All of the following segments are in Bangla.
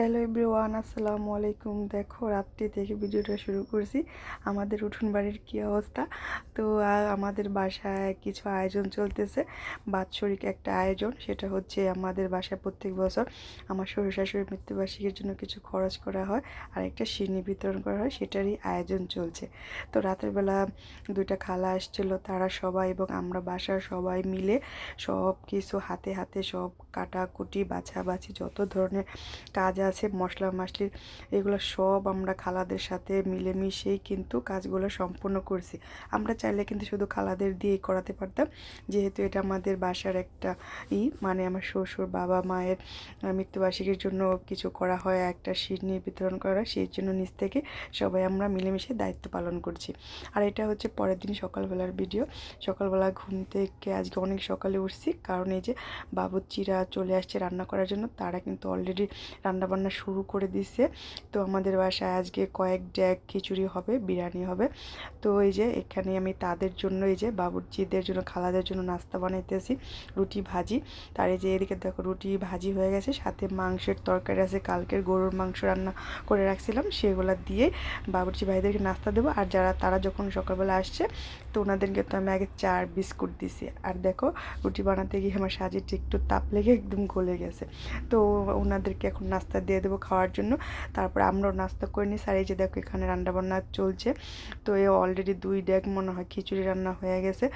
হ্যালো এভরিওয়ান, আসসালামু আলাইকুম। দেখো, রাত্রি থেকে ভিডিওটা শুরু করছি। আমাদের উঠোন বাড়ির কী অবস্থা? তো আমাদের বাসায় কিছু আয়োজন চলতেছে। বাৎসরিক একটা আয়োজন, সেটা হচ্ছে আমাদের বাসায় প্রত্যেক বছর আমার শ্বশুর শাশুড়ির মৃত্যুবার্ষিকীর জন্য কিছু খরচ করা হয়, আর একটা সিনি বিতরণ করা হয়, সেটারই আয়োজন চলছে। তো, রাতের বেলা দুইটা খালা আসছিল, তারা সবাই এবং আমরা বাসার সবাই মিলে সব কিছু হাতে হাতে সব কাটাকুটি, বাছাবাছি, যত ধরনের কাজ আছে, মশলা মাসলির এগুলো সব আমরা খালাদের সাথে মিলেমিশেই কিন্তু কাজগুলো সম্পূর্ণ করছি। আমরা চাইলে কিন্তু শুধু খালাদের দিয়েই করাতে পারতাম। যেহেতু এটা আমাদের বাসার একটা ই মানে আমার শ্বশুর, বাবা, মায়ের মৃত্যুবার্ষিকীর জন্য কিছু করা হয়, একটা সিডনি বিতরণ করা সেই জন্য নিচ থেকে সবাই আমরা মিলেমিশে দায়িত্ব পালন করছি। আর এটা হচ্ছে পরের দিন সকালবেলার ভিডিও। সকালবেলা ঘুম থেকে আজকে অনেক সকালে উঠছি, কারণ এই যে বাবুচিরা চলে আসছে রান্না করার জন্য, তারা কিন্তু অলরেডি রান্নাবান্না শুরু করে দিছে। তো আমাদের বাসায় আজকে কয়েক ড্যাগ খিচুড়ি হবে, বিরিয়ানি হবে। তো এই যে এখানে আমি তাদের জন্য, এই যে বাবুর্চিদের জন্য, খালাদের জন্য নাস্তা বানাইতেছি, রুটি ভাজি। তার এই যে এদিকে দেখো রুটি ভাজি হয়ে গেছে, সাথে মাংসের তরকারি আছে, কালকের গরুর মাংস রান্না করে রাখছিলাম, সেগুলো দিয়ে বাবুর্চি ভাইদেরকে নাস্তা দেবো। আর যারা, তারা যখন সকালবেলা আসছে, তো ওনাদেরকে তো আমি আগে চার বিস্কুট দিছি। আর দেখো রুটি বানাতে গিয়ে আমার সাজিটি একটু তাপ লেগে একদম গলে গেছে। তো ওনাদেরকে এখন নাস্তা দিয়ে দেবো খাওয়ার জন্য। তারপর আমরাও নাস্তা করে নিই। আর এই যে দেখো এখানে রান্নাবান্না চলছে। তো এ অলরেডি দুই ডেক মনে হয় খিচুড়ি রান্না হয়ে গেছে।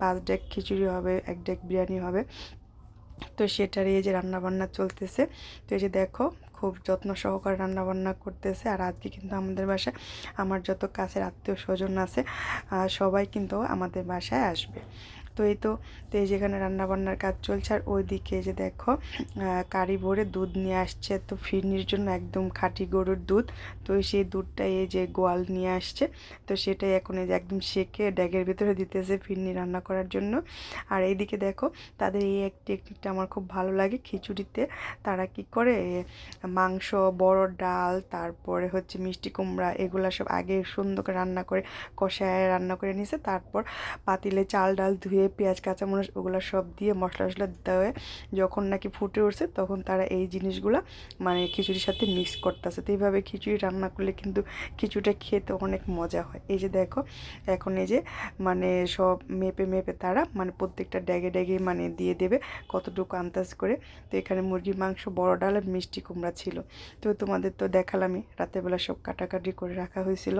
পাঁচ ডেক খিচুড়ি হবে, এক ডেক বিরিয়ানি হবে। তো সেটারই এই যে রান্নাবান্না চলতেছে। তো এই যে দেখো খুব যত্ন সহকারে রান্নাবান্না করতেছে। আর আজকে কিন্তু আমাদের বাসায়, আমার যত কাছের আত্মীয় স্বজন আছে সবাই কিন্তু আমাদের বাসায় আসবে। তো এই তো তো এই যেখানে রান্নাবান্নার কাজ চলছে, আর ওইদিকে যে দেখো কারি ভরে দুধ নিয়ে আসছে, তো ফিরনির জন্য একদম খাঁটি গরুর দুধ, তো সেই দুধটা এই যে গোয়াল নিয়ে আসছে, তো সেটাই এখন এই যে একদম সেকে ড্যাগের ভিতরে দিতেছে ফিরনি রান্না করার জন্য। আর এইদিকে দেখো, তাদের এই এক টেকনিকটা আমার খুব ভালো লাগে খিচুড়িতে, তারা কি করে, মাংস, বড় ডাল, তারপরে হচ্ছে মিষ্টি কুমড়া, এগুলো সব আগে সুন্দর করে রান্না করে, কষায় রান্না করে নিছে, তারপর পাতিলে চাল ডাল ধুয়ে পেঁয়াজ, কাঁচামরিচ ওগুলো সব দিয়ে মশলা টশলা দেওয়া যখন নাকি ফুটে উঠছে তখন তারা এই জিনিসগুলো মানে খিচুড়ির সাথে মিক্স করতেছে। তো এইভাবে খিচুড়ি রান্না করলে কিন্তু খিচুড়িটা খেতে অনেক মজা হয়। এই যে দেখো, এখন এই যে মানে সব মেপে মেপে তারা মানে প্রত্যেকটা ড্যাগে ড্যাগে মানে দিয়ে দেবে কতটুকু আন্দাজ করে। তো এখানে মুরগির মাংস, বড় ডাল আর মিষ্টি কুমড়া ছিল। তো তোমাদের তো দেখালামই, রাতেরবেলা সব কাটাকাটি করে রাখা হয়েছিল।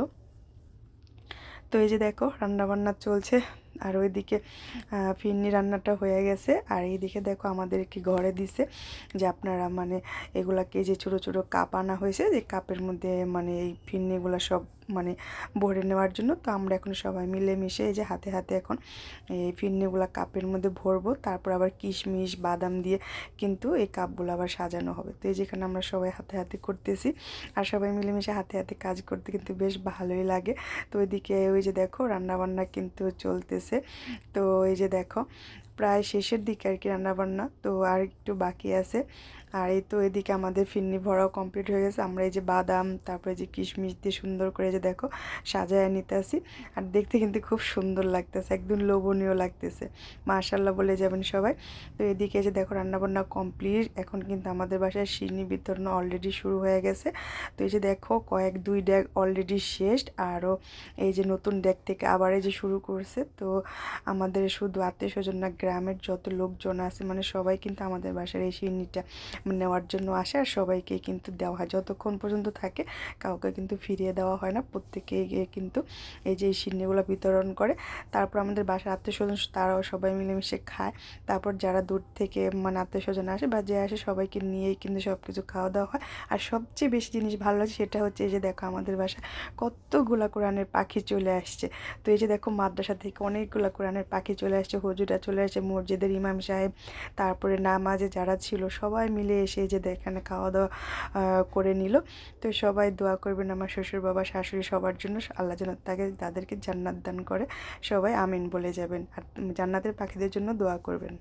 তো এই যে দেখো, রান্নাবান্না চলছে। আর ওইদিকে ফিরনি রান্নাটা হয়ে গেছে। আর এইদিকে দেখো আমাদের আমাদেরকে ঘরে দিছে যে আপনারা মানে এগুলাকে যে ছোটো ছোটো কাপ আনা হয়েছে, যে কাপের মধ্যে মানে এই ফিরনিগুলো সব মানে ভরে নেওয়ার জন্য। তো আমরা এখন সবাই মিলে মিশে এই যে হাতে হাতে এখন এই ফিরনিগুলো কাপের মধ্যে ভরবো। তারপর আবার কিশমিশ, বাদাম দিয়ে কিন্তু এই কাপগুলো আবার সাজানো হবে। তো এই যেখানে আমরা সবাই হাতে হাতে করতেছি। আর সবাই মিলেমিশে হাতে হাতে কাজ করতে কিন্তু বেশ ভালোই লাগে। তো ওইদিকে ওই যে দেখো রান্নাবান্না কিন্তু চলতেছে। তো এই যে দেখো প্রায় শেষের দিকে আর কি রান্নাবান্না, তো আর একটু বাকি আছে। আর এই তো এদিকে আমাদের ফিরনি ভরাও কমপ্লিট হয়ে গেছে। আমরা এই যে বাদাম, তারপরে যে কিশমিশ দিয়ে সুন্দর করে যে দেখো সাজায় নিতে আসি। আর দেখতে কিন্তু খুব সুন্দর লাগতেছে, একদম লোভনীয় লাগতেছে। মাশাল্লাহ বলে যাবেন সবাই। তো এদিকে যে দেখো রান্নাবান্না কমপ্লিট এখন কিন্তু আমাদের বাসায় সিরনি বিতরণ অলরেডি শুরু হয়ে গেছে। তো এই যে দেখো কয়েক, দুই ড্যাগ অলরেডি শেষ আরও এই যে নতুন ড্যাগ থেকে আবার এই যে শুরু করছে। তো আমাদের শুধু আত্মীয় স্বজন না গ্রামের যত লোকজন আছে মানে সবাই কিন্তু আমাদের বাসার এই সিরনিটা নেওয়ার জন্য আসে আর সবাইকে কিন্তু দেওয়া হয়। যতক্ষণ পর্যন্ত থাকে, কাউকে কিন্তু ফিরিয়ে দেওয়া হয় না। প্রত্যেকে গিয়ে কিন্তু এই যে সিন্নিগুলো বিতরণ করে। তারপর আমাদের বাসার আত্মীয় স্বজন তারাও সবাই মিলেমিশে খায়। তারপর যারা দূর থেকে মানে আত্মীয় স্বজন আসে বা যে আসে, সবাইকে নিয়েই কিন্তু সব কিছু খাওয়া দাওয়া হয়। আর সবচেয়ে বেশি জিনিস ভালো লাগে সেটা হচ্ছে এই যে দেখো আমাদের বাসায় কতগুলা কোরআনের পাখি চলে আসছে। তো এই যে দেখো মাদ্রাসা থেকে অনেকগুলো কোরআনের পাখি চলে আসছে, হজুরা চলে আসছে মসজিদের ইমাম সাহেব, তারপরে নামাজে যারা ছিল সবাই মিলে এসে যে এখানে খাওয়া দাওয়া করে নিল। তো সবাই দোয়া করবেন আমার শ্বশুর বাবা, শাশুড়ি সবার জন্য। আল্লাহ যেন তাকে, তাদেরকে জান্নাত দান করে। সবাই আমিন বলে যাবেন। আর জান্নাতের পাখিদের জন্য দোয়া করবেন।